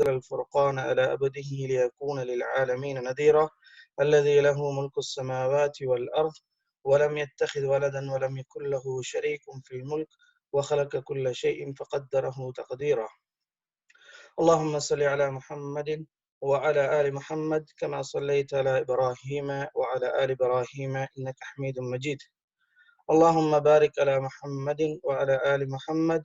أنزل الفرقان على عبده ليكون للعالمين نذيرا الذي له ملك السماوات والأرض ولم يتخذ ولدا ولم يكن له شريك في الملك وخلق كل شيء فقدره تقديرا. اللهم صل على محمد وعلى آل محمد كما صليت على إبراهيم وعلى آل إبراهيم إنك حميد مجيد. اللهم بارك على محمد وعلى آل محمد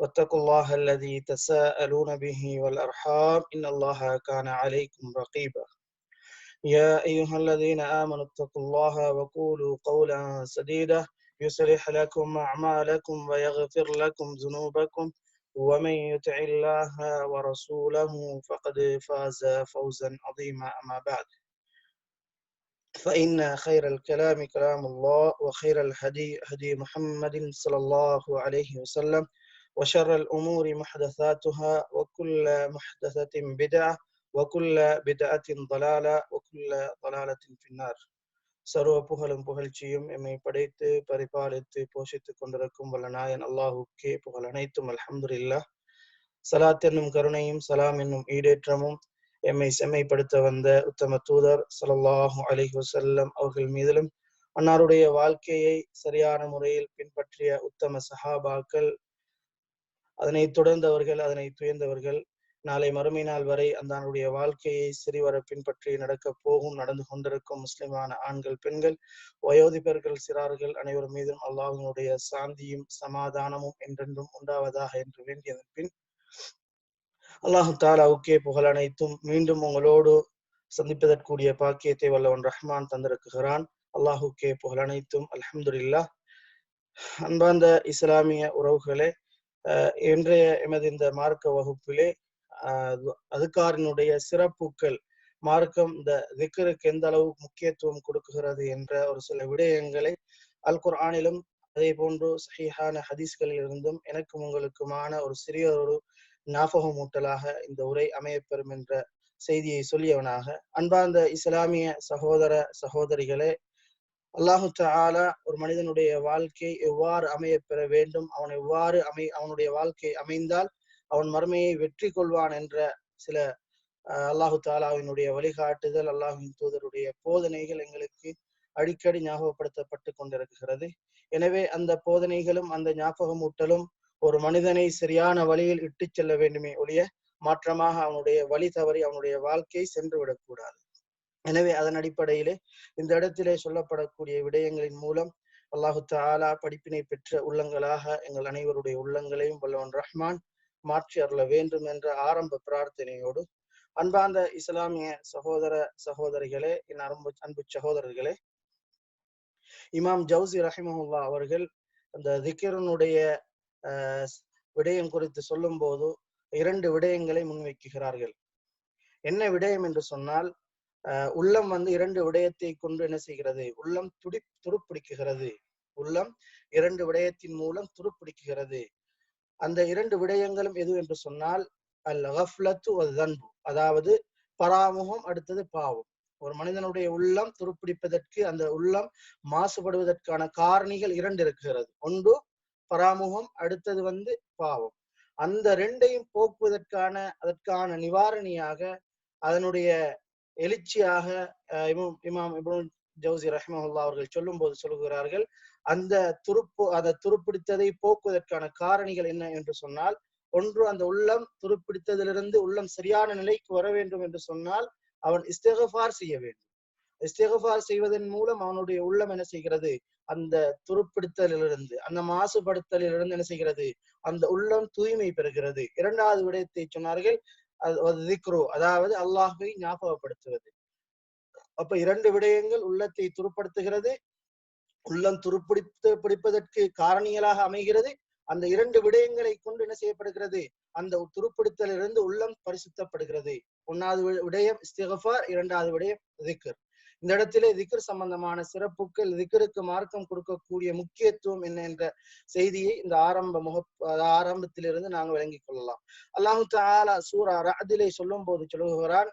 واتقوا الله الذي تساءلون به والأرحام إن الله كان عليكم رقيبا. يا أيها الذين آمنوا اتقوا الله وقولوا قولا سديدا. يصلح لكم أعمالكم ويغفر لكم ذنوبكم. ومن يطع الله ورسوله فقد فاز فوزا عظيما. أما بعد فإن خير الكلام كلام الله وخير الهدي هدي محمد صلى الله عليه وسلم. وشر الأمور محدثاتها وكل محدثة بدعة وكل بدعة ضلالة وكل ضلالة في النار சர்வ புகழும் புகழ்ச்சியும் எம்மை படைத்து பரிபாலித்து போஷித்துக் கொண்டிருக்கும் வல்ல நாயன் அல்லாஹுக்கே புகழ் அனைத்தும் அல்ஹம்துலில்லாஹ் சலாத் என்னும் கருணையும் சலாம் என்னும் ஈடேற்றமும் எம்மை செம்மைப்படுத்த வந்த உத்தம தூதர் ஸல்லல்லாஹு அலைஹி வஸல்லம் அவர்கள் மீதிலும் அன்னாருடைய வாழ்க்கையை சரியான முறையில் பின்பற்றிய உத்தம சஹாபாக்கள் அதனை தொடர்ந்தவர்கள் அதனை துயர்ந்தவர்கள் நாளை மறுமை நாள் வரை அந்த வாழ்க்கையை சிறிவர பின்பற்றி நடக்க போகும் நடந்து கொண்டிருக்கும் முஸ்லிமான ஆண்கள் பெண்கள் வயோதிபர்கள் சிறார்கள் அனைவரும் மீதும் அல்லாஹினுடைய சாந்தியும் சமாதானமும் என்றென்றும் உண்டாவதாக என்று வேண்டியதன் பின் அல்லாஹு தாலாவுக்கே புகழ் அனைத்தும் மீண்டும் உங்களோடு சந்திப்பதற்குரிய பாக்கியத்தை வல்லவன் ரஹ்மான் தந்திருக்குகிறான் அல்லாஹுக்கே புகழ் அனைத்தும் அலமதுல்லா அன்பார்ந்த இஸ்லாமிய உறவுகளே இன்றைய எமது இந்த மார்க்க வகுப்பிலே அதுக்காரனுடைய சிறப்புகள் மார்க்கம் இந்த திக்கருக்கு எந்த அளவு முக்கியத்துவம் கொடுக்குகிறது என்ற ஒரு சில விடயங்களை அல் குர்ஆனிலும் அதே போன்று சஹிஹான ஹதீஸ்களில் இருந்தும் எனக்கும் உங்களுக்குமான ஒரு சிறிய ஒரு ஞாபகமூட்டலாக இந்த உரை அமையப்பெறும் என்ற செய்தியை சொல்லியவனாக அன்பார்ந்த இஸ்லாமிய சகோதர சகோதரிகளே அல்லாஹு தாலா ஒரு மனிதனுடைய வாழ்க்கை எவ்வாறு அமையப்பெற வேண்டும்? அவன் எவ்வாறு அமை அவனுடைய வாழ்க்கை அமைந்தால் அவன் மறுமையை வெற்றி கொள்வான் என்ற சில அல்லாஹு தாலாவினுடைய வழிகாட்டுதல் அல்லாஹின் தூதருடைய போதனைகள் எங்களுக்கு அடிக்கடி ஞாபகப்படுத்தப்பட்டு கொண்டிருக்கிறது. எனவே அந்த போதனைகளும் அந்த ஞாபகமூட்டலும் ஒரு மனிதனை சரியான வழியில் இட்டு செல்ல வேண்டுமே ஒழிய மாற்றமாக அவனுடைய வழி தவறி அவனுடைய வாழ்க்கை சென்று விடக்கூடாது எனவே அதன் அடிப்படையிலே இந்த இடத்திலே சொல்லப்படக்கூடிய விடயங்களின் மூலம் அல்லாஹு தாலா படிப்பினை பெற்ற உள்ளங்களாக எங்கள் அனைவருடைய உள்ளங்களையும் வல்லவன் ரஹ்மான் மாற்றி அருள வேண்டும் என்ற ஆரம்ப பிரார்த்தனையோடு அன்பார்ந்த இஸ்லாமிய சகோதர சகோதரிகளே என் அன்பு அன்பு சகோதரர்களே இமாம் ஜவுசி ரஹிமஹுல்லா அவர்கள் அந்த திக்கரனுடைய விடயம் குறித்து சொல்லும் போது இரண்டு விடயங்களை முன்வைக்குகிறார்கள் என்ன விடயம் என்று சொன்னால் உள்ளம் வந்து இரண்டு விடயத்தை கொண்டு என்ன செய்கிறது? உள்ளம் துடி துருப்பிடிக்குகிறது உள்ளம் இரண்டு விடயத்தின் மூலம் துருப்பிடிக்குகிறது அந்த இரண்டு விடயங்களும் எது என்று சொன்னால் அல் கஃப்லத்து தன்பு அதாவது பராமுகம் அடுத்தது பாவம். ஒரு மனிதனுடைய உள்ளம் துருப்பிடிப்பதற்கு அந்த உள்ளம் மாசுபடுவதற்கான காரணிகள் இரண்டு இருக்கிறது. ஒன்று பராமுகம் அடுத்தது வந்து பாவம். அந்த ரெண்டையும் போக்குவதற்கான அதற்கான நிவாரணியாக அதனுடைய எழுச்சியாக இமாம் இப்னு ஜவுசி ரஹ்மஹுல்லா அவர்கள் சொல்லும் போது சொல்லுகிறார்கள் அந்த துருப்பு அதை துருப்பிடித்ததை போக்குவதற்கான காரணிகள் என்ன என்று சொன்னால் ஒன்று அந்த உள்ளம் துருப்பிடித்ததிலிருந்து உள்ளம் சரியான நிலைக்கு வர வேண்டும் என்று சொன்னால் அவன் இஸ்தகஃபார் செய்ய வேண்டும். இஸ்தகஃபார் செய்வதன் மூலம் அவனுடைய உள்ளம் என்ன செய்கிறது? அந்த துருப்பிடித்தலிலிருந்து அந்த மாசுபடுத்தலிலிருந்து என்ன செய்கிறது? அந்த உள்ளம் தூய்மை பெறுகிறது. இரண்டாவது விடயத்தை சொன்னார்கள் அதாவது அல்லாஹை ஞாபகப்படுத்துவது. அப்ப இரண்டு விடயங்கள் உள்ளத்தை துருப்படுத்துகிறது. உள்ளம் துருப்பிடித்து பிடிப்பதற்கு காரணிகளாக அமைகிறது. அந்த இரண்டு விடயங்களை கொண்டு என்ன செய்யப்படுகிறது? அந்த துருப்பிடித்தலிருந்து உள்ளம் பரிசுத்தப்படுகிறது. ஒன்னாவது விடயம் இஸ்திகஃபார் இரண்டாவது விடயம் திக்ர். இந்த இடத்திலே திக்ர் சம்பந்தமான சிறப்புகள் திக்ருக்கு மார்க்கம் கொடுக்கக்கூடிய முக்கியத்துவம் என்ன என்ற செய்தியை இந்த ஆரம்ப முக ஆரம்பத்திலிருந்து நாங்கள் விளங்கிக் கொள்ளலாம். அல்லாஹு தாலா சூரா ரஅதிலே சொல்லும் போது சொல்லுகிறான்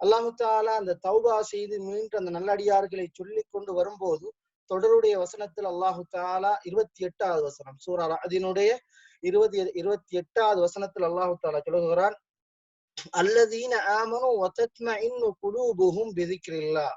அல்லாஹு தாலா அந்த தௌபா செய்து மீண்டும் அந்த நல்லடியார்களை சொல்லிக் கொண்டு வரும்போது தொடருடைய வசனத்தில் அல்லாஹு தாலா இருபத்தி எட்டாவது வசனம் சூரா அதனுடைய இருபது இருபத்தி எட்டாவது வசனத்தில் அல்லாஹு தாலா சொல்லுகிறான் அல்லதீன ஆமனும் குழு புகும் பிதிக்ரில்லா.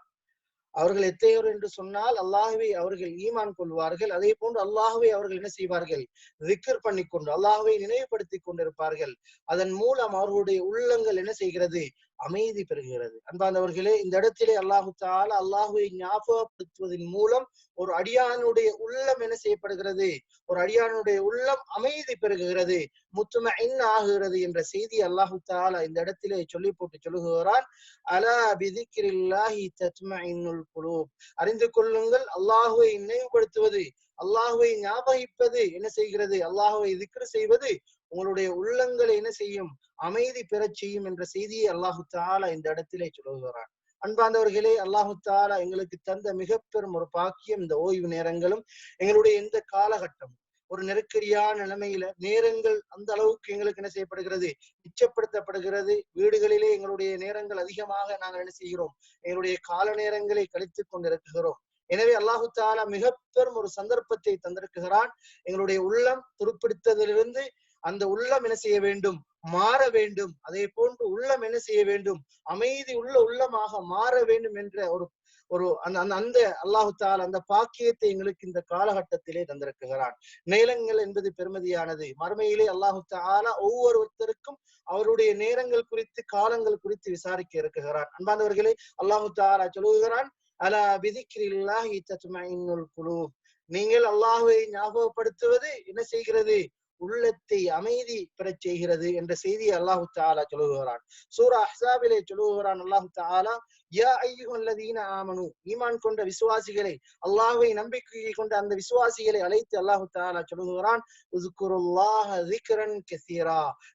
அவர்கள் எத்தையோர் என்று சொன்னால் அல்லாஹுவை அவர்கள் ஈமான் கொள்வார்கள். அதே போன்று அல்லாஹுவை அவர்கள் என்ன செய்வார்கள்? திக்கர் பண்ணிக்கொண்டு அல்லாஹுவை நினைவுபடுத்திக் கொண்டிருப்பார்கள். அதன் மூலம் அவர்களுடைய உள்ளங்கள் என்ன செய்கிறது? அமைதி பெறுகிறது. அன்பானவர்களே இந்த இடத்திலே அல்லாஹு தாலா அல்லாஹுவை ஞாபகப்படுத்துவதன் மூலம் ஒரு அடியானுடைய உள்ளம் என்ன செய்யப்படுகிறது? ஒரு அடியானுடைய உள்ளம் அமைதி பெறுகிறது. முத்தும ஆகுகிறது என்ற செய்தி அல்லாஹு தாலா இந்த இடத்திலே சொல்லி போட்டு சொல்லுகிறான். அலா பிதிக்கிரில்லாஹி தத்மஇன்னுல் குலூப். அறிந்து கொள்ளுங்கள் அல்லாஹுவை நினைவுபடுத்துவது அல்லாஹுவை ஞாபகிப்பது என்ன செய்கிறது? அல்லாஹுவை திக்ரு செய்வது உங்களுடைய உள்ளங்களை என்ன செய்யும்? அமைதி பெறச் செய்யும் என்ற செய்தியை அல்லாஹு தாலா இந்த இடத்திலே சொல்லுகிறான். அன்பார்ந்தவர்களே அல்லாஹு தாலா எங்களுக்கு தந்த மிக பெரும் ஒரு பாக்கியம் இந்த ஓய்வு நேரங்களும் எங்களுடைய எந்த காலகட்டம். ஒரு நெருக்கடியான நிலைமையில நேரங்கள் அந்த அளவுக்கு எங்களுக்கு என்ன செய்யப்படுகிறது? மிச்சப்படுத்தப்படுகிறது. வீடுகளிலே எங்களுடைய நேரங்கள் அதிகமாக நாங்கள் என்ன செய்கிறோம்? எங்களுடைய கால நேரங்களை கழித்துக் கொண்டிருக்கிறோம். எனவே அல்லாஹு தாலா மிக பெரும் ஒரு சந்தர்ப்பத்தை தந்திருக்கிறான். எங்களுடைய உள்ளம் துருப்பிடித்ததிலிருந்து அந்த உள்ளம் என்ன செய்ய வேண்டும்? மாற வேண்டும். அதே போன்று உள்ளம் என்ன செய்ய வேண்டும்? அமைதி உள்ள உள்ளமாக மாற வேண்டும் என்ற ஒரு ஒரு அந்த அந்த அந்த அல்லாஹு தால் அந்த பாக்கியத்தை எங்களுக்கு இந்த காலகட்டத்திலே தந்திருக்குகிறான் நேரங்கள் என்பது பெருமதியானது. மறுமையிலே அல்லாஹு தாலா ஒவ்வொருத்தருக்கும் அவருடைய நேரங்கள் குறித்து காலங்கள் குறித்து விசாரிக்க இருக்குகிறான் அன்பானவர்களே அல்லாஹு தாலா சொல்லுகிறான் அலா விதிக்கிறில்லாஹி தத்மஇன்னுல் குலூப். நீங்கள் அல்லாஹுவை ஞாபகப்படுத்துவது என்ன செய்கிறது? உள்ளத்தை அமைதி பெறச் செய்கிறது என்ற செய்தியை அல்லாஹு தாலா சொல்லுகிறான். சூரா அஹ்சாபிலே சொல்லுகிறான் அல்லாஹு தாலா யா ஐயுல்லதீன ஆமனு ஈமான் கொண்ட விசுவாசிகளை அல்லாஹுவை நம்பிக்கையை கொண்ட அந்த விசுவாசிகளை அழைத்து அல்லாஹு தாலா சொல்லுகிறான்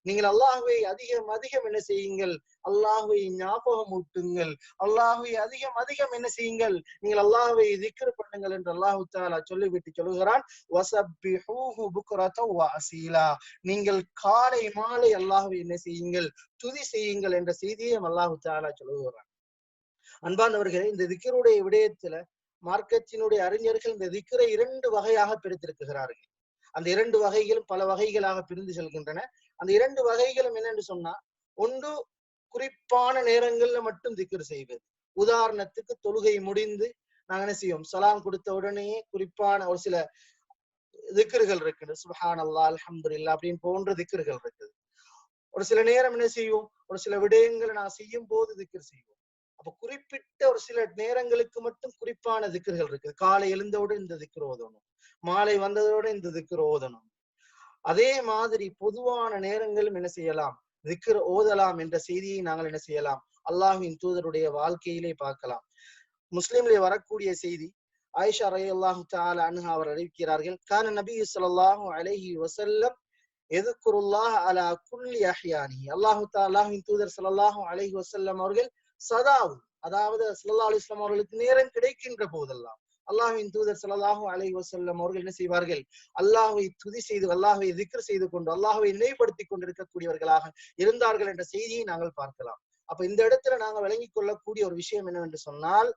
நீங்கள் அல்லாஹுவை அதிகம் அதிகம் என்ன செய்யுங்கள்? அல்லாஹுவை ஞாபகம் ஊட்டுங்கள். அல்லாஹுவை அதிகம் அதிகம் என்ன செய்யுங்கள்? நீங்கள் அல்லாஹுவை திக்ரு பண்ணுங்கள் என்று அல்லாஹு தாலா சொல்லிவிட்டு சொல்லுகிறான் நீங்கள் காலை மாலை அல்லாஹுவை என்ன செய்யுங்கள்? துதி செய்யுங்கள் என்ற செய்தியை அல்லாஹு தாலா சொல்லுகிறான். அன்பானவர்களே இந்த திக்கருடைய விடயத்துல மார்க்கத்தினுடைய அறிஞர்கள் இந்த திக்கரை இரண்டு வகையாக பிரித்திருக்கிறார்கள். அந்த இரண்டு வகைகளும் பல வகைகளாக பிரிந்து செல்கின்றன. அந்த இரண்டு வகைகளும் என்னென்று சொன்னா ஒன்று குறிப்பான நேரங்கள்ல மட்டும் திக்கர் செய்வது. உதாரணத்துக்கு தொழுகை முடிந்து நாங்க என்ன செய்வோம்? சலாம் கொடுத்த உடனே குறிப்பான ஒரு சில திக்கர்கள் இருக்குது. சுஹான் அல்லா அல்ஹம்துலில்லா அப்படின்னு போன்ற திக்கர்கள் இருக்குது. ஒரு சில நேரம் என்ன செய்வோம்? ஒரு சில விடயங்களை நான் செய்யும் போது திக்கர் செய்வோம். அப்ப குறிப்பிட்ட ஒரு சில நேரங்களுக்கு மட்டும் குறிப்பான திக்கர்கள் இருக்குது. காலை எழுந்தவுடன் இந்த திக்கர் ஓதணும். மாலை வந்ததோட இந்த திக்கர் ஓதணும். அதே மாதிரி பொதுவான நேரங்களும் என்ன செய்யலாம்? திக்கர் ஓதலாம் என்ற செய்தியை நாங்கள் என்ன செய்யலாம்? அல்லாஹின் தூதருடைய வாழ்க்கையிலே பார்க்கலாம். முஸ்லிம்ல வரக்கூடிய செய்தி ஆயிஷா ரஹி அல்லாஹு தால அனுஹா அவர் அறிவிக்கிறார்கள் கான நபி ஸல்லல்லாஹு அலைஹி வசல்லம் எதுக்குருல்லாஹ் அலா குல்லி அஹியானி அல்லாஹு தாலாஹின் தூதர் ஸல்லல்லாஹு அலஹி வசல்லம் அவர்கள் சதாவும் அதாவது சல்லா அலிஸ்லாம் அவர்களுக்கு நேரம் கிடைக்கின்ற போதெல்லாம் அல்லாஹின் தூதர் சல்லாஹு அலை வசல்லம் அவர்கள் என்ன செய்வார்கள்? அல்லாஹுவை துதி செய்து அல்லாஹை திக்ர் செய்து கொண்டு அல்லாஹ்வை நினைவுபடுத்தி கொண்டிருக்கக்கூடியவர்களாக இருந்தார்கள் என்ற செய்தியை நாங்கள் பார்க்கலாம். அப்ப இந்த இடத்துல நாங்கள் விளங்கிக் கொள்ளக்கூடிய ஒரு விஷயம் என்னவென்று சொன்னால்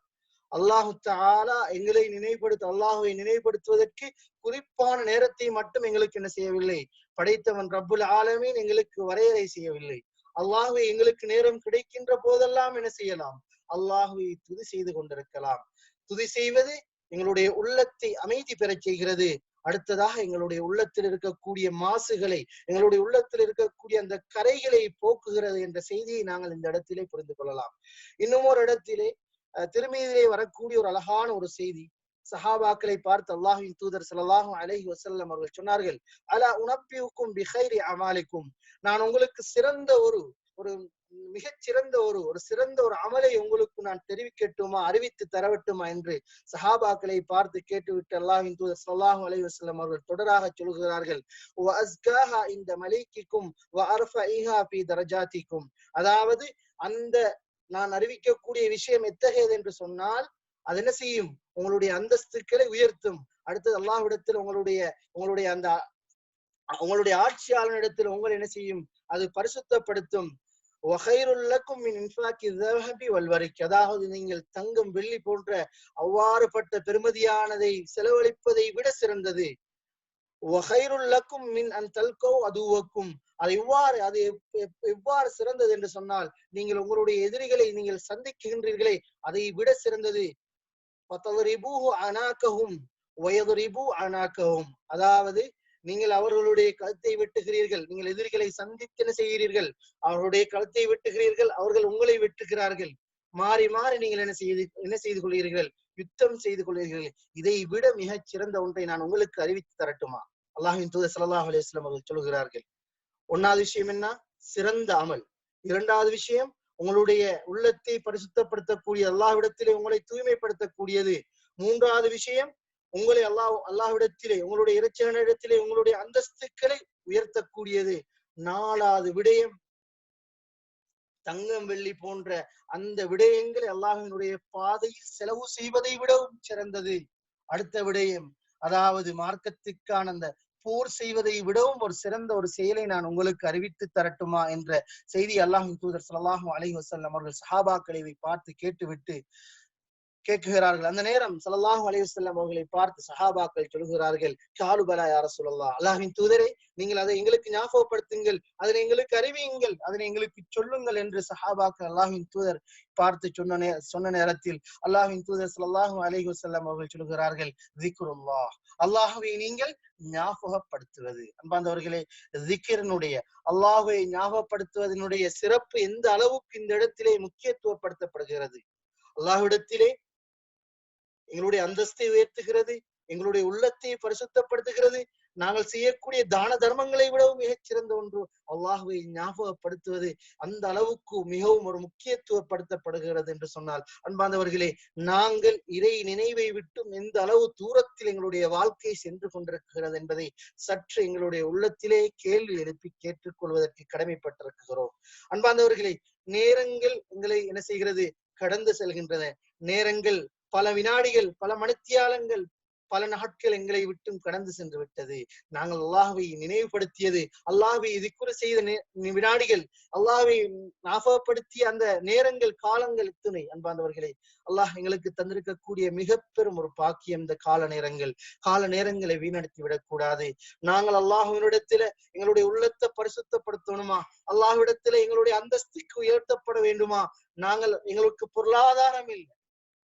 அல்லாஹு தாலா எங்களை நினைவுபடுத்த அல்லாஹுவை நினைவுபடுத்துவதற்கு குறிப்பான நேரத்தை மட்டும் எங்களுக்கு என்ன செய்யவில்லை. படைத்தவன் ரப்புல் ஆலமீன் எங்களுக்கு வரையறை செய்யவில்லை. அல்லாஹுவை எங்களுக்கு நேரம் கிடைக்கின்ற போதெல்லாம் என்ன செய்யலாம்? அல்லாஹுவை துதி செய்து கொண்டிருக்கலாம். துதி செய்வது எங்களுடைய உள்ளத்தை அமைதி பெறச் செய்கிறது. அடுத்ததாக எங்களுடைய உள்ளத்தில் இருக்கக்கூடிய மாசுகளை எங்களுடைய உள்ளத்தில் இருக்கக்கூடிய அந்த கரைகளை போக்குகிறது என்ற செய்தியை நாங்கள் இந்த இடத்திலே புரிந்து கொள்ளலாம். இன்னும் ஒரு இடத்திலே திருமீதிலே வரக்கூடிய ஒரு அழகான ஒரு செய்தி. சஹாபாக்களை பார்த்து அல்லாஹின் தூதர் ஸல்லல்லாஹு அலஹி வசல்லம் அவர்கள் சொன்னார்கள் அலா உணப்பிவுக்கும் பிஹைரி அமாலிக்கும்? நான் உங்களுக்கு சிறந்த ஒரு ஒரு மிகச் சிறந்த ஒரு ஒரு சிறந்த ஒரு அமலை உங்களுக்கு நான் தெரிவிக்கட்டுமா அறிவித்து தரவட்டுமா என்று சஹாபாக்களை பார்த்து கேட்டுவிட்டு அல்லாஹின் தூதர் ஸல்லல்லாஹு அலைஹி வஸல்லம் அவர்கள் தொடராக சொல்கிறார்கள் இந்த தரஜாத்திக்கும்? அதாவது அந்த நான் அறிவிக்கக்கூடிய விஷயம் எத்தகையது என்று சொன்னால் அது என்ன செய்யும்? உங்களுடைய அந்தஸ்துக்களை உயர்த்தும். அடுத்தது அல்லாஹ்விடத்தில் உங்களுடைய உங்களுடைய அந்த உங்களுடைய ஆட்சியாளனிடத்தில் உங்களை என்ன செய்யும்? அது பரிசுத்தப்படுத்தும். வகைருல்லக்கும் அதாவது நீங்கள் தங்கம் வெள்ளி போன்ற அவ்வாறுபட்ட பெருமதியானதை செலவழிப்பதை விட சிறந்தது. வகைருல்லக்கும் மின் அன் தல்கோ அதுவக்கும். அது இவ்வாறு அது எப்- எவ்வாறு சிறந்தது என்று சொன்னால் நீங்கள் உங்களுடைய எதிரிகளை நீங்கள் சந்திக்கின்றீர்களே அதை விட சிறந்தது. அனாக்கஹும் வயதுரிபு அனாக்கஹும். அதாவது நீங்கள் அவர்களுடைய கழுத்தை வெட்டுகிறீர்கள் நீங்கள் எதிரிகளை சந்தித்து செய்கிறீர்கள் அவர்களுடைய கழுத்தை வெட்டுகிறீர்கள் அவர்கள் உங்களை வெட்டுகிறார்கள். மாறி மாறி நீங்கள் என்ன செய்து என்ன செய்து கொள்கிறீர்கள்? யுத்தம் செய்து கொள்கிறீர்கள். இதை விட மிகச் சிறந்த ஒன்றை நான் உங்களுக்கு அறிவித்து தரட்டுமா? அல்லாஹின் தூதர் சல்லாஹ் அலிஸ்லாம் அவர்கள் சொல்கிறார்கள். ஒன்னாவது விஷயம் என்ன? சிறந்த அமல். இரண்டாவது விஷயம் உங்களுடைய உள்ளத்தை பரிசுத்தப்படுத்தக்கூடிய அல்லாஹ்விடத்திலே உங்களை தூய்மைப்படுத்தக்கூடியது. மூன்றாவது விஷயம் உங்களை அல்லாஹ் அல்லாஹ்விடத்திலே உங்களுடைய இறைச்சனிடத்திலே உங்களுடைய அந்தஸ்துக்களை உயர்த்தக்கூடியது. நாலாவது விடயம் தங்கம் வெள்ளி போன்ற அந்த விடயங்களை அல்லாஹினுடைய பாதையில் செலவு செய்வதை விடவும் சிறந்தது. அடுத்த விடயம் அதாவது மார்க்கத்துக்கான அந்த போர் செய்வதை விடவும் ஒரு சிறந்த ஒரு செயலை நான் உங்களுக்கு அறிவித்து தரட்டுமா என்ற செய்தி அல்லாஹின் தூதர் சல்லாஹூ அலைஹி வசல்லம் அவர்கள் சஹாபாக்களை பார்த்து கேட்டுவிட்டு கேட்குகிறார்கள். அந்த நேரம் ஸல்லல்லாஹு அலைஹி அவர்களை பார்த்து சஹாபாக்கள் சொல்கிறார்கள் காலுபலா யார சொல்லலாம் அல்லாஹின் தூதரை நீங்கள் அதை எங்களுக்கு ஞாபகப்படுத்துங்கள் அதனை எங்களுக்கு அறிவியுங்கள் அதனை எங்களுக்கு சொல்லுங்கள் என்று சஹாபாக்கள் அல்லாஹின் தூதர் பார்த்து சொன்ன நே சொன்ன நேரத்தில் அல்லாஹின் தூதர் ஸல்லல்லாஹு அலைஹி அவர்கள் சொல்கிறார்கள் திக்ருல்லா அல்லாஹுவை நீங்கள் ஞாபகப்படுத்துவது. அன்பாந்தவர்களே திக்கிரனுடைய அல்லாஹுவை ஞாபகப்படுத்துவதனுடைய சிறப்பு எந்த அளவுக்கு இந்த இடத்திலே முக்கியத்துவப்படுத்தப்படுகிறது? அல்லாஹ்விடத்திலே எங்களுடைய அந்தஸ்தை உயர்த்துகிறது எங்களுடைய உள்ளத்தை பரிசுத்தப்படுத்துகிறது. நாங்கள் செய்யக்கூடிய தான தர்மங்களை விடவும் மிகச் சிறந்த ஒன்று அல்லாஹுவை ஞாபகப்படுத்துவது அந்த அளவுக்கு மிகவும் ஒரு முக்கியத்துவப்படுத்தப்படுகிறது என்று சொன்னால். அன்பாந்தவர்களே நாங்கள் இறை நினைவை விட்டும் எந்த அளவு தூரத்தில் எங்களுடைய வாழ்க்கை சென்று கொண்டிருக்கிறது என்பதை சற்று எங்களுடைய உள்ளத்திலே கேள்வி எழுப்பி கேட்டுக்கொள்வதற்கு கடமைப்பட்டிருக்கிறோம். அன்பாந்தவர்களே நேரங்கள் எங்களை என்ன செய்கிறது? கடந்து செல்கின்றன. நேரங்கள் பல வினாடிகள் பல மணித்தியாலங்கள் பல நாட்கள் எங்களை விட்டும் கடந்து சென்று விட்டது. நாங்கள் அல்லாஹுவை நினைவுபடுத்தியது அல்லாஹுவை இதுக்குற செய்த வினாடிகள் அல்லாஹுவை ஞாபகப்படுத்திய அந்த நேரங்கள் காலங்கள் துணை அன்பாந்தவர்களே அல்லாஹ் எங்களுக்கு தந்திருக்கக்கூடிய மிக பெரும் ஒரு பாக்கியம் இந்த கால நேரங்கள். கால நேரங்களை வீணடித்து விடக்கூடாது. நாங்கள் அல்லாஹுவினிடத்துல எங்களுடைய உள்ளத்தை பரிசுத்தப்படுத்தணுமா? அல்லாஹுவிடத்துல எங்களுடைய அந்தஸ்துக்கு உயர்த்தப்பட வேண்டுமா? நாங்கள் எங்களுக்கு பொருளாதாரம் இல்லை.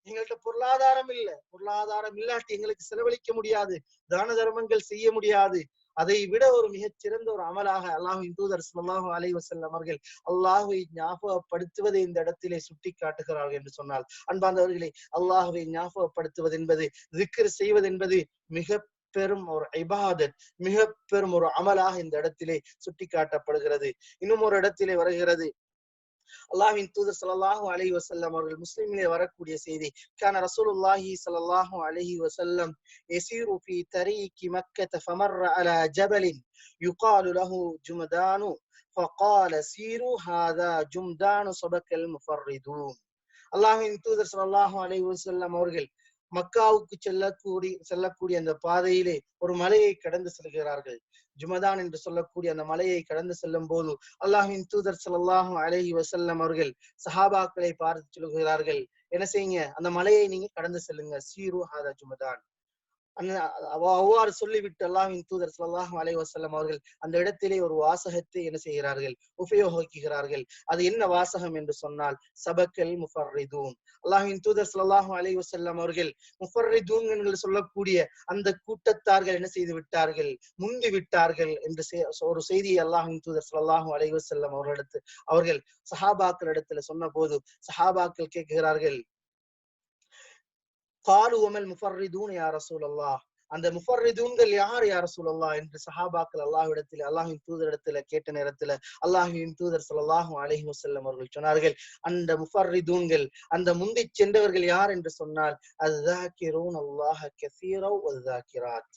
எங்கள்கிட்ட பொருளாதாரம் இல்ல. பொருளாதாரம் இல்லாட்டி எங்களுக்கு செலவழிக்க முடியாது. தான தர்மங்கள் செய்ய முடியாது. அதை விட ஒரு மிகச்சிறந்த ஒரு அமலாக அல்லாஹின் தூதர் ஸல்லல்லாஹு அலைஹி அவர்கள் அல்லாஹுவை ஞாபகப்படுத்துவதை இந்த இடத்திலே சுட்டி காட்டுகிறார்கள் என்று சொன்னால் அன்பார்ந்தவர்களே அல்லாஹுவை ஞாபகப்படுத்துவது என்பது திக்கர் செய்வது என்பது மிக பெரும் ஒரு ஐபாதத் மிக பெரும் ஒரு அமலாக இந்த இடத்திலே சுட்டி காட்டப்படுகிறது இன்னும் ஒரு இடத்திலே வருகிறது. அல்லாஹ்வின் தூதர் ஸல்லல்லாஹு அலைஹி வஸல்லம் அவர்கள் முஸ்லிமிலே வரக்கூடிய செய்தி கான ரசூலுல்லாஹி ஸல்லல்லாஹு அலைஹி வஸல்லம் يسير في طريق مكة فمر على جبل يقال له جمدان فقال سيروا هذا جمدان سبق المفردون அல்லாஹ்வின் தூதர் ஸல்லல்லாஹு அலைஹி வஸல்லம் அவர்கள் மக்காவுக்கு செல்லக்கூடிய செல்லக்கூடிய அந்த பாதையிலே ஒரு மலையை கடந்து செல்கிறார்கள். ஜுமதான் என்று சொல்லக்கூடிய அந்த மலையை கடந்து செல்லும் போது அல்லாஹின் தூதர் சல்லாஹும் அலஹி வசல்லம் அவர்கள் சஹாபாக்களை பார்த்து சொல்கிறார்கள் என்ன செய்யுங்க? அந்த மலையை நீங்க கடந்து செல்லுங்க. சீரு ஹாதா ஜுமதான். அவ்வாறு சொல்லிவிட்டு அல்லாஹின் தூதர் ஸல்லல்லாஹு அலை வசல்லம் அவர்கள் அந்த இடத்திலே ஒரு வாசகத்தை என்ன செய்கிறார்கள்? உபயோகிக்கிறார்கள். அது என்ன வாசகம் என்று சொன்னால் சபக்கல் முஃபர்ரிதூன். அல்லாஹின் தூதர் ஸல்லல்லாஹு அலை வசல்லம் அவர்கள் முஃபர்ரிதூன் என்று சொல்லக்கூடிய அந்த கூட்டத்தார்கள் என்ன செய்து விட்டார்கள்? முந்தி விட்டார்கள் என்று ஒரு செய்தியை அல்லாஹின் தூதர் சல்லாஹும் அலை வசல்லம் அவர்களிடத்து அவர்கள் சஹாபாக்கள் இடத்துல சொன்ன போது சஹாபாக்கள் கேட்கிறார்கள் காலு உமல் முஃபர்ரிதூன் யா ரசூலல்லாஹ் அந்த முஃபர்ரிதூன்கள் யார் யா ரசூலல்லாஹ் என்று சஹாபாக்கள் அல்லாஹ்விடத்தில் அல்லாஹ்வின் தூதரிடத்துல கேட்ட நேரத்துல அல்லாஹ்வின் தூதர் சொல்லாஹும் அலஹி வசல்லம் அவர்கள் சொன்னார்கள் அந்த முஃபர்ரிதூன்கள் அந்த முந்தி சென்றவர்கள் யார் என்று சொன்னால் அஸ்ஸாகிரூன் அல்லாஹ கஸீரா வஸ்ஸாகிராத்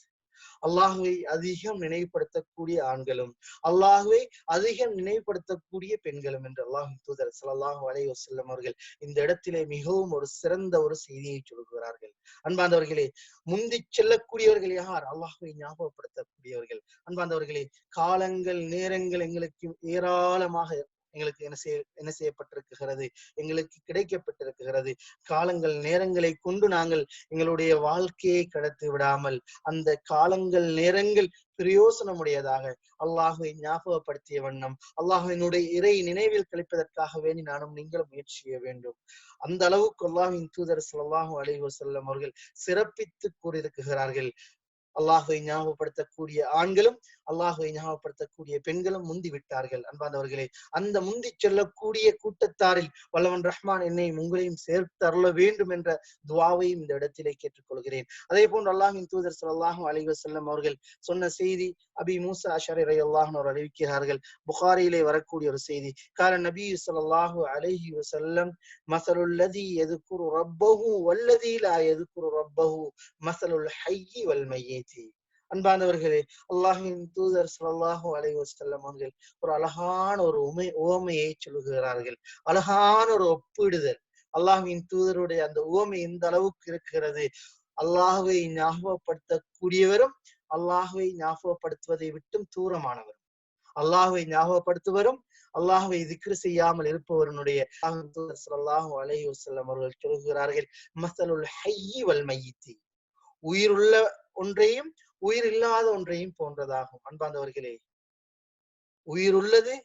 அல்லாஹுவை அதிகம் நினைவுபடுத்தக்கூடிய ஆண்களும் அல்லாஹுவை அதிகம் நினைவுபடுத்தக்கூடிய பெண்களும் என்று அல்லாஹு தூதர் ஸல்லல்லாஹு அலைஹி செல்லம் அவர்கள் இந்த இடத்திலே மிகவும் ஒரு சிறந்த ஒரு செய்தியை சொல்கிறார்கள். அன்பாந்தவர்களே முந்தி செல்லக்கூடியவர்கள் யார்? அல்லாஹுவை ஞாபகப்படுத்தக்கூடியவர்கள். அன்பாந்தவர்களே காலங்கள் நேரங்கள் எங்களுக்கு ஏராளமாக எங்களுக்கு என்ன செய்ய என்ன செய்யப்பட்டிருக்கிறது? எங்களுக்கு கிடைக்கப்பட்டிருக்கிறது. காலங்கள் நேரங்களை கொண்டு நாங்கள் எங்களுடைய வாழ்க்கையை கடத்தி விடாமல் அந்த காலங்கள் நேரங்கள் பிரயோசனமுடையதாக அல்லாஹுவை ஞாபகப்படுத்திய வண்ணம் அல்லாஹுவினுடைய இறை நினைவில் கழிப்பதற்காக வேண்டி நானும் நீங்களும் முயற்சி செய்ய வேண்டும். அந்த அளவுக்கு அல்லாஹின் தூதர் ஸல்லல்லாஹு அழைவு செல்லும் அவர்கள் சிறப்பித்து கூறியிருக்கிறார்கள். அல்லாஹுவை ஞாபகப்படுத்தக்கூடிய ஆண்களும் அல்லாஹுவை ஞாபகப்படுத்தக்கூடிய பெண்களும் முந்தி விட்டார்கள். அன்பாந்தவர்களே அந்த முந்தி செல்லக்கூடிய கூட்டத்தாரில் வல்லவன் ரஹ்மான் என்னையும் உங்களையும் சேர்த்து அருள வேண்டும் என்ற துவாவையும் இந்த இடத்திலே கேட்டுக்கொள்கிறேன். அதே போன்று அல்லாஹின் தூதர் சொல்லாஹும் அலைவ அவர்கள் சொன்ன செய்தி அபி மூசா அஷரை ரை அல்லாஹன் அவர் அறிவிக்கிறார்கள். புகாரிலே வரக்கூடிய ஒரு செய்தி கால நபி சொல்லாஹு அலஹி வசல்லம் மசலுல்லதி எதுக்குரு ரப்பகு வல்லதி லா எதுக்குரு ரப்பகு மசலுல் ஹையி வல் அன்பானவர்களே அல்லாஹின் தூதர் சல்லாஹூ அலைஹி அவர்கள் ஒரு அழகான ஒரு உமை உவமையை சொல்லுகிறார்கள். அழகான ஒரு ஒப்பிடுதல். அல்லாஹின் தூதருடைய அந்த உவமை எந்த அளவுக்கு இருக்கிறது? அல்லாஹுவை ஞாபகப்படுத்தக்கூடியவரும் அல்லாஹுவை ஞாபகப்படுத்துவதை விட்டும் தூரமானவர் அல்லாஹுவை ஞாபகப்படுத்துவரும் அல்லாஹுவை திக்ரு செய்யாமல் இருப்பவருடைய தூதர் ஸல்லல்லாஹு அலைஹி அவர்கள் சொல்கிறார்கள் மஸலுல் ஹையி வல் மையத்தி. உயிருள்ள ஒன்றையும் உயிர் இல்லாத ஒன்றையும் போன்றதாகும். அன்பாந்தவர்களே உயிர் உள்ளது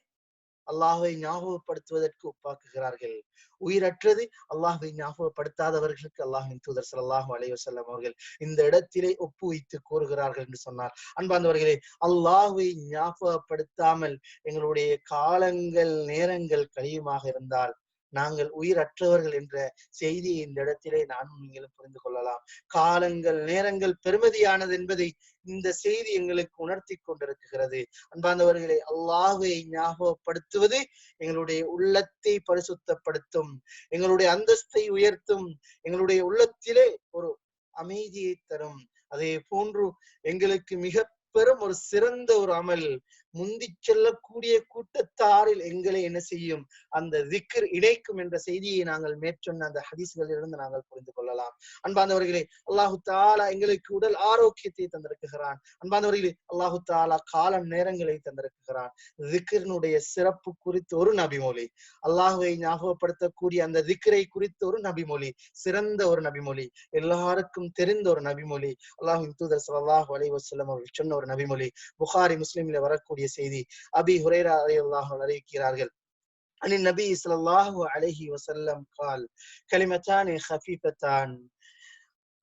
அல்லாஹை ஞாபகப்படுத்துவதற்கு ஒப்பாக்குகிறார்கள். உயிரற்றது அல்லாஹை ஞாபகப்படுத்தாதவர்களுக்கு அல்லாஹின் தூதர் ஸல்லல்லாஹு அலைவசல்லம் அவர்கள் இந்த இடத்திலே ஒப்பு வைத்து கூறுகிறார்கள் என்று சொன்னார். அன்பாந்தவர்களே அல்லாஹுவை ஞாபகப்படுத்தாமல் எங்களுடைய காலங்கள் நேரங்கள் கழியுமாக இருந்தால் நாங்கள் உயிரற்றவர்கள் என்ற செய்தியை இந்த இடத்திலே நானும் நீங்களும் புரிந்து கொள்ளலாம். காலங்கள் நேரங்கள் பெருமதியானது என்பதை இந்த செய்தி எங்களுக்கு உணர்த்தி கொண்டிருக்கிறது. அன்பாந்தவர்களே அல்லாஹுவை ஞாபகப்படுத்துவது எங்களுடைய உள்ளத்தை பரிசுத்தப்படுத்தும் எங்களுடைய அந்தஸ்தை உயர்த்தும் எங்களுடைய உள்ளத்திலே ஒரு அமைதியை தரும். அதே போன்று எங்களுக்கு மிக பெரும் ஒரு சிறந்த ஒரு அமல் முந்தி செல்லக்கூடிய கூட்டத்தாரில் எங்களை என்ன செய்யும்? அந்த திக்ர் இணைக்கும் என்ற செய்தியை நாங்கள் மேற்சொன்ன அந்த ஹதீஸ்களிலிருந்து நாங்கள் புரிந்து கொள்ளலாம். அன்பாந்தவர்களே அல்லாஹு தாலா எங்களுக்கு உடல் ஆரோக்கியத்தை தந்திருக்கிறான். அன்பாந்தவர்களே அல்லாஹு தாலா கால நேரங்களை தந்திருக்கிறான். திக்ரினுடைய சிறப்பு குறித்து ஒரு நபிமொழி. அல்லாஹுவை ஞாபகப்படுத்தக்கூடிய அந்த திக்ரை குறித்து ஒரு நபிமொழி. சிறந்த ஒரு நபிமொழி. எல்லாருக்கும் தெரிந்த ஒரு நபிமொழி. அல்லாஹு தூதர் சல்லாஹ் அலைவசல்லம் அவர்கள் சொன்ன ஒரு நபிமொழி. புகாரி முஸ்லீம்ல வரக்கூடிய செய்தி அபி ஹுரைரா ரலியல்லாஹு அன்ஹு அறிவிக்கிறார்கள் عن النبي صلى الله عليه وسلم قال كلمتان خفيفتان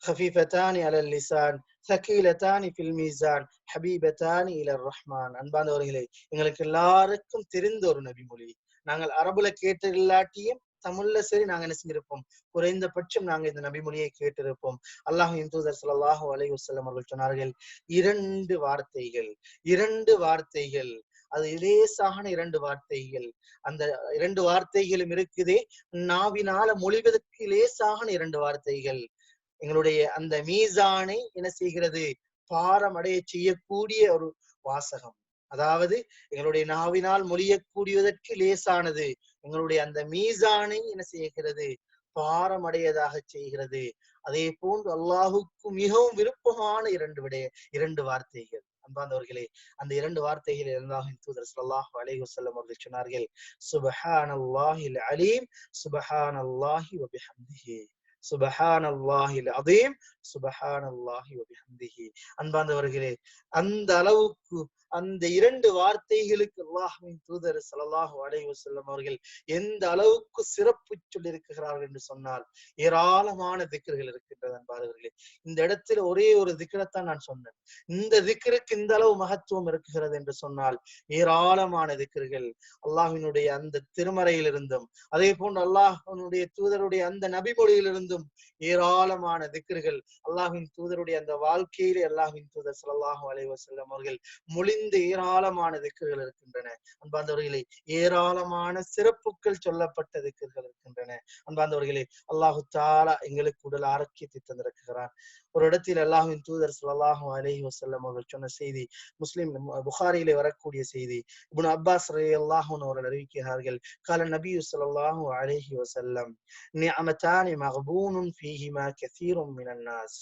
خفيفتان على اللسان ثقيلتان في الميزان حبيبتان الى الرحمن அன்பானவர்களே எங்களுக்கு எல்லாருக்கும் தெரிந்த ஒரு நபிமொழி நாங்கள் அரபுல கேட்டு இல்லாட்டியும் தமிழ்ல சரி நாங்க என்ன செஞ்சிருப்போம்? குறைந்தபட்சம் நாங்க இந்த நபிமொழியை கேட்டிருப்போம். அல்லாஹின் தூதர் ஸல்லல்லாஹு அலைஹி வஸல்லம் அவர்கள் சொன்னார்கள் இரண்டு வார்த்தைகள் இரண்டு வார்த்தைகள் அது இலேசான இரண்டு வார்த்தைகள். அந்த இரண்டு வார்த்தைகளும் இருக்குதே. நாவினால மொழிவதற்கு இலேசான இரண்டு வார்த்தைகள். எங்களுடைய அந்த மீசானை என்ன செய்கிறது? பாரமடைய செய்யக்கூடிய ஒரு வாசகம். அதாவது எங்களுடைய நாவினால் மொழியக்கூடியதற்கு லேசானது. எங்களுடைய அந்த மீசானை என்ன செய்கிறது? பாரமடையதாக செய்கிறது. அதே போன்று அல்லாஹுக்கு மிகவும் விருப்பமான இரண்டு விடைய இரண்டு வார்த்தைகள். அன்பாந்தவர்களே அந்த இரண்டு வார்த்தைகள் அல்லாஹின் தூதர் ஸல்லல்லாஹு அலேஹு வஸல்லம் அவர்கள் சொன்னார்கள். சுபஹான் அல்லாஹில் அலீம் சுபஹான் அல்லாஹி வபிஹம்திஹி. சுபஹான் அல்லாஹில் அதீம் சுபஹான் அல்லாஹி வபிஹம்திஹி. அன்பாந்தவர்களே அந்த அளவுக்கு அந்த இரண்டு வார்த்தைகளுக்கு அல்லாஹுவின் தூதர் சலல்லாஹு அலைவு செல்லும் அவர்கள் எந்த அளவுக்கு சிறப்பு சொல்லியிருக்கிறார்கள் என்று சொன்னால் ஏராளமான திக்கர்கள் இருக்கின்றது அன்பார்களே இந்த இடத்துல ஒரே ஒரு திக்கரைத்தான் நான் சொன்னேன். இந்த திக்கருக்கு இந்த அளவு மகத்துவம் இருக்குகிறது என்று சொன்னால் ஏராளமான திக்கர்கள் அல்லாஹினுடைய அந்த திருமறையிலிருந்தும் அதே போன்று அல்லாஹனுடைய தூதருடைய அந்த நபிமொழியிலிருந்தும் ஏராளமான திக்கர்கள் அல்லாஹின் தூதருடைய அந்த வாழ்க்கையிலே அல்லாஹின் தூதர் ஸல்லல்லாஹு அலைவு செல்லும் அவர்கள் மொழிந்த ஏராளமான திக்குகள் இருக்கின்றன. அன்பாந்தவர்களே ஏராளமான சிறப்புகள் சொல்லப்பட்ட திக்குகள் இருக்கின்றன. அன்பாந்தவர்களே அல்லாஹு தாலா எங்களுக்கு உடல் ஆரோக்கியத்தை தந்திருக்கிறான் ஒரு இடத்தில் அல்லாஹ்வின் தூதர் ஸல்லல்லாஹு அலஹி வசல்லம் அவர்கள் சொன்ன செய்தி முஸ்லிம் புகாரியிலே வரக்கூடிய செய்தி இப்னு அப்பாஸ் ரே அல்லாஹூன் அவர்கள் அறிவிக்கிறார்கள் கால நபி ஸல்லல்லாஹு அலஹி வசல்லம் நிஅமதானி மகபூனும் ஃபீஹிமா கசீரும் மினன்னாஸ்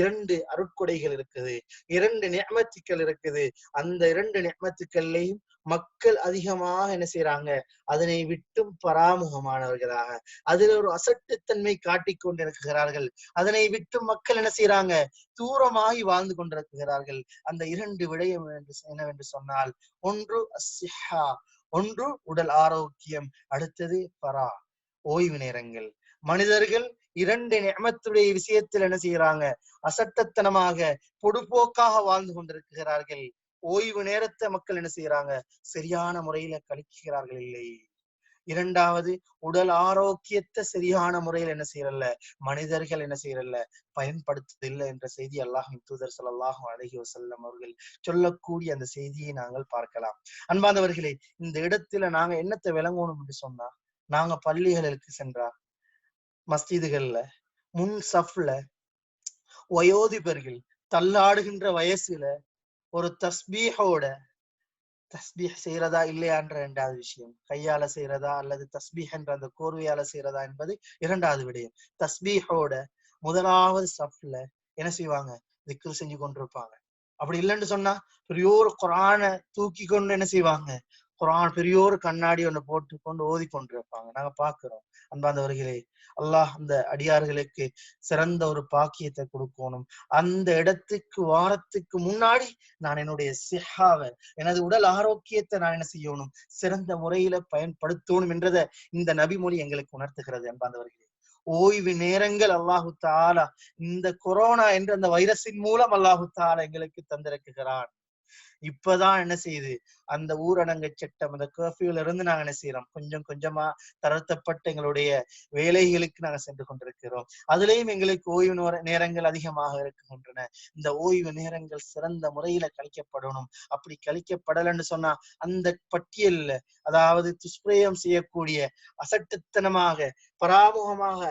இரண்டு அருட்கொடைகள் இருக்குது இரண்டு நிஅமத்துக்கள் இருக்குது. அந்த இரண்டு நிஅமத்துக்கள்லையும் மக்கள் அதிகமாக என்ன செய்யறாங்க அதனை விட்டும் பராமுகமானவர்களாக. அதில் ஒரு அசட்டுத்தன்மை காட்டிக் கொண்டிருக்கிறார்கள். அதனை விட்டு மக்கள் என்ன செய்யறாங்க தூரமாகி வாழ்ந்து கொண்டிருக்கிறார்கள். அந்த இரண்டு விடயம் என்னவென்று சொன்னால் ஒன்று அசிஹா ஒன்று உடல் ஆரோக்கியம் அடுத்தது பரா ஓய்வு நேரங்கள். மனிதர்கள் இரண்டு நியமத்துடைய விஷயத்தில் என்ன செய்யறாங்க அசட்டத்தனமாக பொடுபோக்காக வாழ்ந்து கொண்டிருக்கிறார்கள். ஓய்வு நேரத்தை மக்கள் என்ன செய்யறாங்க? சரியான முறையில கழிக்கிறார்கள் இல்லை. இரண்டாவது உடல் ஆரோக்கியத்தை சரியான முறையில் என்ன செய்யறல்ல? மனிதர்கள் என்ன செய்யறல்ல? பயன்படுத்துதில்லை என்ற செய்தி அல்லாஹும் தூதர் ஸல்லல்லாஹு அழகி வசல்லம் அவர்கள் சொல்லக்கூடிய அந்த செய்தியை நாங்கள் பார்க்கலாம். அன்பாந்தவர்களே இந்த இடத்துல நாங்க என்னத்தை விளங்கணும் என்று சொன்னா நாங்க பள்ளிகளுக்கு சென்றா மஸ்ஜிதுகள்ல முன் சஃப்ல வயோதிபர்கள் தள்ளாடுகின்ற வயசுல ஒரு தஸ்பீஹோட தஸ்பீஹ் செய்யறதா இல்லையான்ற இரண்டாவது விஷயம். கையால செய்யறதா அல்லது தஸ்பீஹ் என்ற அந்த கோர்வையால செய்யறதா என்பது இரண்டாவது விடயம். தஸ்பீஹோட முதலாவது சஃப்ல என்ன செய்வாங்க? திக்ரு செஞ்சு கொண்டிருப்பாங்க. அப்படி இல்லைன்னு சொன்னா பெரியோர் குரான தூக்கி கொண்டு என்ன செய்வாங்க? குரான் பெரியோர் கண்ணாடி ஒண்ணு போட்டுக்கொண்டு ஓதி கொண்டிருப்பாங்க நாங்க பாக்குறோம். அன்பாந்தவர்களே அல்லாஹ் அந்த அடியார்களுக்கு சிறந்த ஒரு பாக்கியத்தை கொடுக்கணும். அந்த இடத்துக்கு வாரத்துக்கு முன்னாடி நான் என்னுடைய சிஹாவை எனது உடல் ஆரோக்கியத்தை நான் என்ன செய்யணும் சிறந்த முறையில பயன்படுத்தணும் என்றதை இந்த நபிமொழி எங்களுக்கு உணர்த்துகிறது அன்பாந்தவர்களே ஓய்வு நேரங்கள் அல்லாஹு தாலா இந்த கொரோனா என்ற அந்த வைரஸின் மூலம் அல்லாஹு தாலா எங்களுக்கு தந்திருக்குகிறான் இப்பதான் என்ன செய்யுது? அந்த ஊரடங்கு சட்டம் அந்த கர்ஃபியூல இருந்து நாங்க என்ன செய்யறோம் கொஞ்சம் கொஞ்சமா தளர்த்தப்பட்ட எங்களுடைய வேலைகளுக்கு நாங்க சென்று கொண்டிருக்கிறோம். அதுலயும் எங்களுக்கு ஓய்வு நேரங்கள் அதிகமாக இருக்கின்றன. இந்த ஓய்வு நேரங்கள் சிறந்த முறையில கழிக்கப்படணும். அப்படி கழிக்கப்படலைன்னு சொன்னா அந்த பட்டியல்ல அதாவது துஷ்பிரயம் செய்யக்கூடிய அசட்டுத்தனமாக பராமுகமாக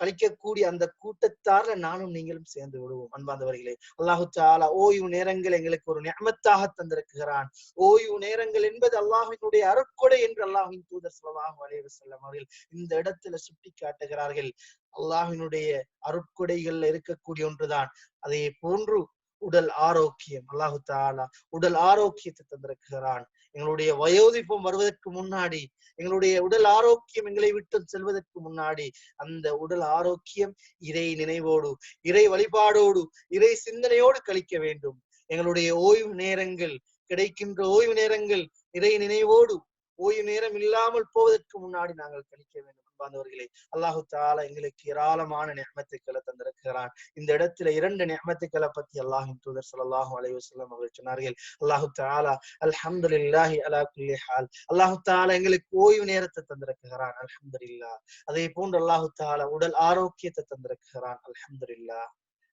கழிக்கக்கூடிய அந்த கூட்டத்தார்ல நானும் நீங்களும் சேர்ந்து விடுவோம். அன்பாந்தவர்களே அல்லாஹு தாலா ஓய்வு நேரங்கள் எங்களுக்கு ஒரு நியமத்தாக தந்திருக்கிறான். ஓய்வு நேரங்கள் என்பது அல்லாஹினுடைய அருட்கொடை என்று அல்லாஹின் தூதர் ஸல்லல்லாஹு அலைஹி செல்லம் அவர்கள் இந்த இடத்துல சுட்டி காட்டுகிறார்கள் அல்லாஹினுடைய அருட்கொடைகள்ல இருக்கக்கூடிய ஒன்றுதான். அதே போன்று உடல் ஆரோக்கியம் அல்லாஹு தாலா உடல் ஆரோக்கியத்தை தந்திருக்கிறான். எங்களுடைய வயோதிப்பம் வருவதற்கு முன்னாடி எங்களுடைய உடல் ஆரோக்கியம் எங்களை விட்டு செல்வதற்கு முன்னாடி அந்த உடல் ஆரோக்கியம் இறை நினைவோடு இறை வழிபாடோடு இறை சிந்தனையோடு கழிக்க வேண்டும். எங்களுடைய ஓய்வு நேரங்கள் கிடைக்கின்ற ஓய்வு நேரங்கள் இறை நினைவோடு ஓய்வு நேரம் இல்லாமல் போவதற்கு முன்னாடி நாங்கள் கழிக்க வேண்டும். அன்பார்ந்தவர்களே அல்லாஹு தாலா எங்களுக்கு ஏராளமான நியமத்துக்களை தந்திருக்கிறான். இந்த இடத்துல இரண்டு நியமத்துக்களை பத்தி அல்லாஹின் தூதர் ஸல்லல்லாஹு அலைஹி அவர்கள் சொன்னார்கள். அல்லாஹு தாலா அல்ஹம்துலில்லாஹி அலா குல்லி ஹால். அல்லாஹு தாலா எங்களுக்கு ஓய்வு நேரத்தை தந்திருக்கிறான் அல்ஹம்துலில்லாஹ். அதே போன்று அல்லாஹு தாலா உடல் ஆரோக்கியத்தை தந்திருக்கிறான் அல்ஹம்து இல்லா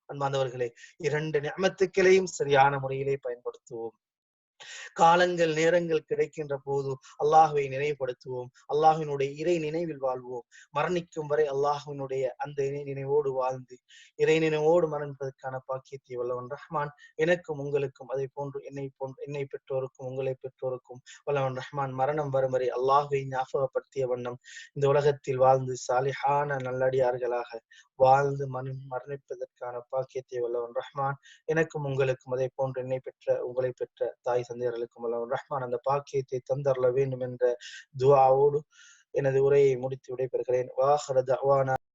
அன்பாந்தவர்களே இரண்டு நியமத்துக்களையும் சரியான முறையிலே பயன்படுத்துவோம். காலங்கள் நேரங்கள் கிடைக்கின்ற போது அல்லாஹுவை நினைவுபடுத்துவோம். அல்லாஹினுடைய இறை நினைவில் வாழ்வோம். மரணிக்கும் வரை அல்லாஹுவினுடைய அந்த இறை நினைவோடு வாழ்ந்து இறை நினைவோடு மரணிப்பதற்கான பாக்கியத்தை வல்லவன் ரஹ்மான். எனக்கும் உங்களுக்கும் அதை போன்று என்னை போன்று என்னை பெற்றோருக்கும் உங்களை பெற்றோருக்கும் வல்லவன் ரஹ்மான். மரணம் வரும் வரை அல்லாஹுவை ஞாபகப்படுத்திய வண்ணம் இந்த உலகத்தில் வாழ்ந்து சாலிஹான நல்லடியார்களாக வாழ்ந்து மன மரணிப்பதற்கான பாக்கியத்தை வல்லவன் ரஹ்மான். எனக்கும் உங்களுக்கும் அதே போன்று என்னை பெற்ற உங்களை பெற்ற தாய் சந்தையர்களுக்கும் வல்லவன் ரஹ்மான். அந்த பாக்கியத்தை தந்தரல வேண்டும் என்ற துவாவோடு எனது உரையை முடித்து விடைபெறுகிறேன். வாஹர தவான